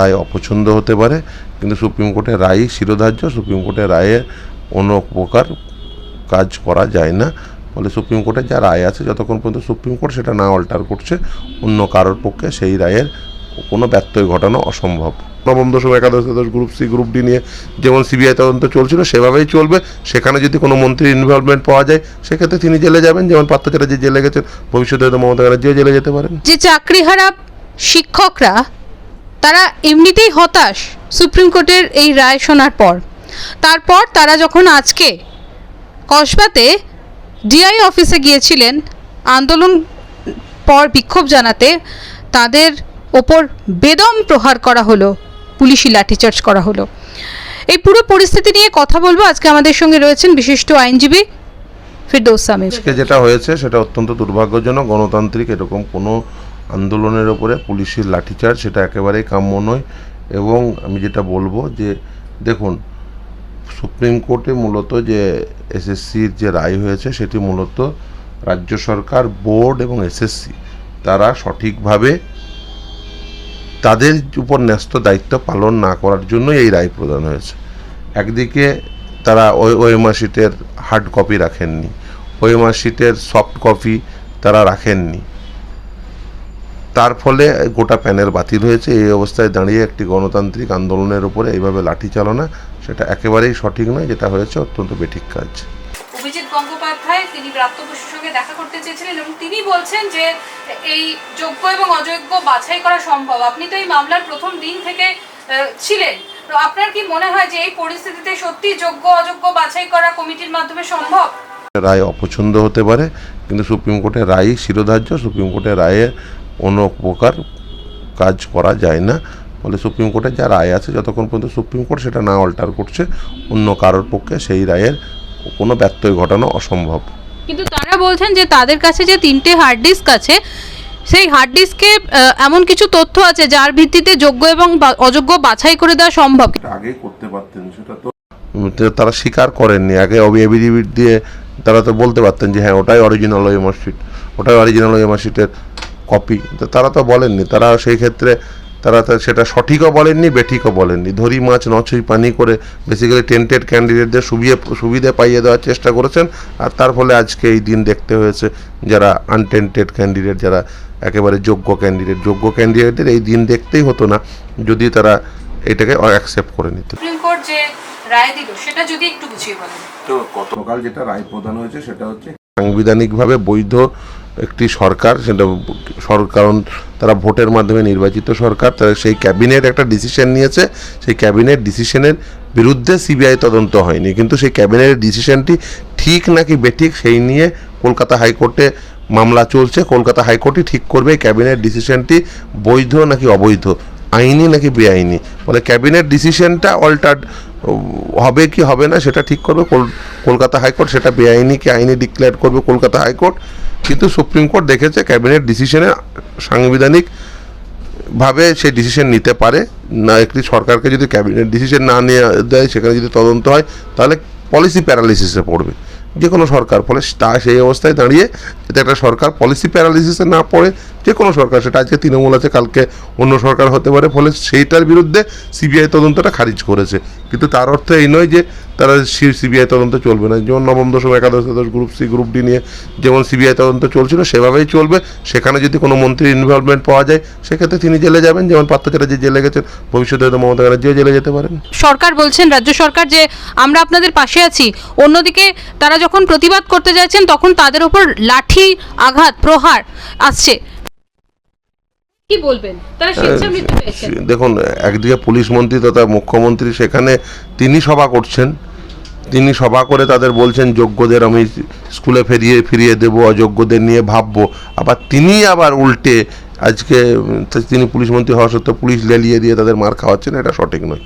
রায় অপছন্দ হতে পারে কিন্তু সুপ্রিম কোর্টের রায়ই শিরোধার্য। সুপ্রিম কোর্টের রায়ে কোনো প্রকার কাজ করা যায় না। ফলে সুপ্রিম কোর্টের যা রায় আছে যতক্ষণ পর্যন্ত সুপ্রিম কোর্ট সেটা না অল্টার করছে অন্য কারোর পক্ষে সেই রায়ের কোনো ব্যত্যয় ঘটানো অসম্ভব। নবম দশম একাদশ দ্বাদশ গ্রুপ সি গ্রুপ ডি নিয়ে যেমন সিবিআই তদন্ত চলছিল সেভাবেই চলবে। সেখানে যদি কোনো মন্ত্রীর ইনভলভমেন্ট পাওয়া যায় সেক্ষেত্রে তিনি জেলে যাবেন। যেমন পার্থ চ্যাটার্জি জেলে গেছেন ভবিষ্যতে হয়তো মমতা ব্যানার্জিও জেলে যেতে পারেন। যে চাকরিহারা শিক্ষকরা তারা এমনিতেই হতাশ সুপ্রিম কোর্টের এই রায় শোনার পর। তারপর তারা যখন আজকে কসবাতে ডিআই অফিসে গিয়েছিলেন, আন্দোলন পর বিক্ষোভ জানাতে তাদের ওপর বেদম প্রহার করা হলো, পুলিশি লাঠিচার্জ করা হলো। এই পুরো পরিস্থিতি নিয়ে কথা বলব। আজকে আমাদের সঙ্গে রয়েছেন বিশিষ্ট আইনজীবী ফিরদৌস আজকে যেটা হয়েছে সেটা অত্যন্ত দুর্ভাগ্যজনক। গণতান্ত্রিক এরকম কোনো আন্দোলনের ওপরে পুলিশের লাঠিচার্জ, সেটা একেবারেই কাম্য নয়। এবং আমি যেটা বলব যে, দেখুন, সুপ্রিম কোর্টে মূলত যে এসএসসির যে রায় হয়েছে, সেটি মূলত রাজ্য সরকার, বোর্ড এবং এসএসসি তারা সঠিকভাবে তাদের উপর ন্যস্ত দায়িত্ব পালন না করার জন্যই এই রায় প্রদান হয়েছে। একদিকে তারা ওই ওএমআর শিটের হার্ড কপি রাখেননি ওএমআর শিটের সফট কপি তারা রাখেননি। তার ফলে গোটা প্যানেল বাতিল হয়েছে। এই অবস্থায় দাঁড়িয়ে একটি গণতান্ত্রিক আন্দোলনের উপরে এইভাবে লাঠি চালনা সেটা একেবারেই সঠিক নয় যেটা হয়েছে অত্যন্ত বেঠিক কাজ। অভিজিৎ গঙ্গোপাধ্যায় তিনি সঙ্গে দেখা করতে চেয়েছিলেন এবং তিনি বলছেন যে এই যোগ্য এবং অযোগ্য বাছাই করা সম্ভব। আপনি তো এই মামলার প্রথম দিন থেকে ছিলেন। তো আপনার কি মনে হয় যে এই পরিস্থিতিতে সত্যি যোগ্য অযোগ্য বাছাই করা কমিটির মাধ্যমে সম্ভব? রায় অপছন্দ হতে পারে কিন্তু সুপ্রিম কোর্টের রায় শিরোধার্য। সুপ্রিম কোর্টের রায়ে কোনো প্রকার কাজ করা যায় না। ফলে সুপ্রিম কোর্টের যা রায় আছে যতক্ষণ পর্যন্ত সুপ্রিম কোর্ট সেটা না অল্টার করছে অন্য কারোর পক্ষে সেই রায়ের কোনো ব্যত্যয় ঘটানো অসম্ভব। কিন্তু তারা বলছেন যে তাদের কাছে যে তিনটে হার্ড ডিস্ক আছে সেই হার্ড ডিস্কে এমন কিছু তথ্য আছে যার ভিত্তিতে যোগ্য এবং অযোগ্য বাছাই করে দেওয়া সম্ভব। আগে করতে পারতেন সেটা তো তারা স্বীকার করেননি। আগে এভিডেভিট দিয়ে তারা তো বলতে পারতেন যে হ্যাঁ ওটাই অরিজিনাল ওই মার্কশিট ওটাই অরিজিনাল ওই মার্কশিটের কপি তো তারা তো বলেননি। তারা সেই ক্ষেত্রে তারা তো সেটা সঠিকও বলেননি বেঠিকও বলেননি। ধরি মাছ নছই পানি করে বেসিক্যালি টেন্টেড ক্যান্ডিডেটদের সুবিধে সুবিধে পাইয়ে দেওয়ার চেষ্টা করেছেন আর তার ফলে আজকে এই দিন দেখতে হয়েছে যারা আনটেন্টেড ক্যান্ডিডেট যারা একেবারে যোগ্য ক্যান্ডিডেট যোগ্য ক্যান্ডিডেটদের এই দিন দেখতেই হতো না যদি তারা এটাকে অ্যাকসেপ্ট করে নিত। সুপ্রিম কোর্ট যে রায় দিল সেটা যদি একটু বুঝিয়ে বলেন। তো গতকাল যেটা রায় প্রদান হয়েছে সেটা হচ্ছে সাংবিধানিকভাবে বৈধ একটি সরকার, সেটা কারণ তারা ভোটের মাধ্যমে নির্বাচিত সরকার, তারা সেই ক্যাবিনেট একটা ডিসিশন নিয়েছে, সেই ক্যাবিনেট ডিসিশনের বিরুদ্ধে সিবিআই তদন্ত হয়নি। কিন্তু সেই ক্যাবিনেটের ডিসিশনটি ঠিক নাকি বেঠিক সেই নিয়ে কলকাতা হাইকোর্টে মামলা চলছে, কলকাতা হাইকোর্টই ঠিক করবে ক্যাবিনেট ডিসিশনটি বৈধ নাকি অবৈধ, আইনি নাকি বেআইনি। ফলে ক্যাবিনেট ডিসিশনটা অল্টার্ড হবে কি হবে না সেটা ঠিক করবে। কল- কলকাতা হাইকোর্ট সেটা বেআইনি কি আইনি ডিক্লেয়ার করবে কলকাতা হাইকোর্ট। কিন্তু সুপ্রিম কোর্ট দেখেছে ক্যাবিনেট ডিসিশনে সাংবিধানিক ভাবে সেই ডিসিশন নিতে পারে। না, একটি সরকারকে যদি ক্যাবিনেট ডিসিশন না নিয়ে দেয়, সেখানে যদি তদন্ত হয়, তাহলে পলিসি প্যারালিসিসে পড়বে। যে কোনো সরকার, ফলে তা, সেই অবস্থায় দাঁড়িয়ে যাতে একটা সরকার পলিসি প্যারালিসিসে না পড়ে যে কোনো সরকার, সেটা আজকে তৃণমূল আছে, কালকে অন্য সরকার হতে পারে, ফলে সেইটার বিরুদ্ধে সিবিআই তদন্তটা খারিজ করেছে। কিন্তু তার অর্থ এই নয় যে তারা সিবিআই তদন্ত চলবে না। যেমন নবম দশম একাদশ দ্বাদশ গ্রুপ সি গ্রুপ ডি নিয়ে যেমন সিবিআই তদন্ত চলছিল, সেভাবেই চলবে। সেখানে যদি কোনো মন্ত্রীর ইনভলভমেন্ট পাওয়া যায়, সেক্ষেত্রে তিনি জেলে যাবেন। যেমন পার্থ চ্যাটার্জি জেলে গেছেন, ভবিষ্যতে হয়তো মমতা ব্যানার্জিও জেলে যেতে পারেন। সরকার বলছেন, রাজ্য সরকার যে আমরা আপনাদের পাশে আছি, অন্যদিকে তারা যখন প্রতিবাদ করতে যাচ্ছেন তখন তাদের উপর লাঠি আঘাত প্রহার আসছে। কি বলবেন? তারা স্বেচ্ছামৃত্যু পেয়েছেন। দেখুন একদিকে পুলিশ মন্ত্রী তথা মুখ্যমন্ত্রী সেখানে তিনি সভা করছেন। তিনি সভা করে তাদের বলছেন যোগ্যদের আমি স্কুলে ফিরিয়ে ফিরিয়ে দেব অযোগ্যদের নিয়ে ভাববো। আবার তিনি আবার উল্টে আজকে তিনি পুলিশ মন্ত্রী হওয়া সত্ত্বেও পুলিশ লেলিয়ে দিয়ে তাদের মার খাওয়াচ্ছেন এটা সঠিক নয়।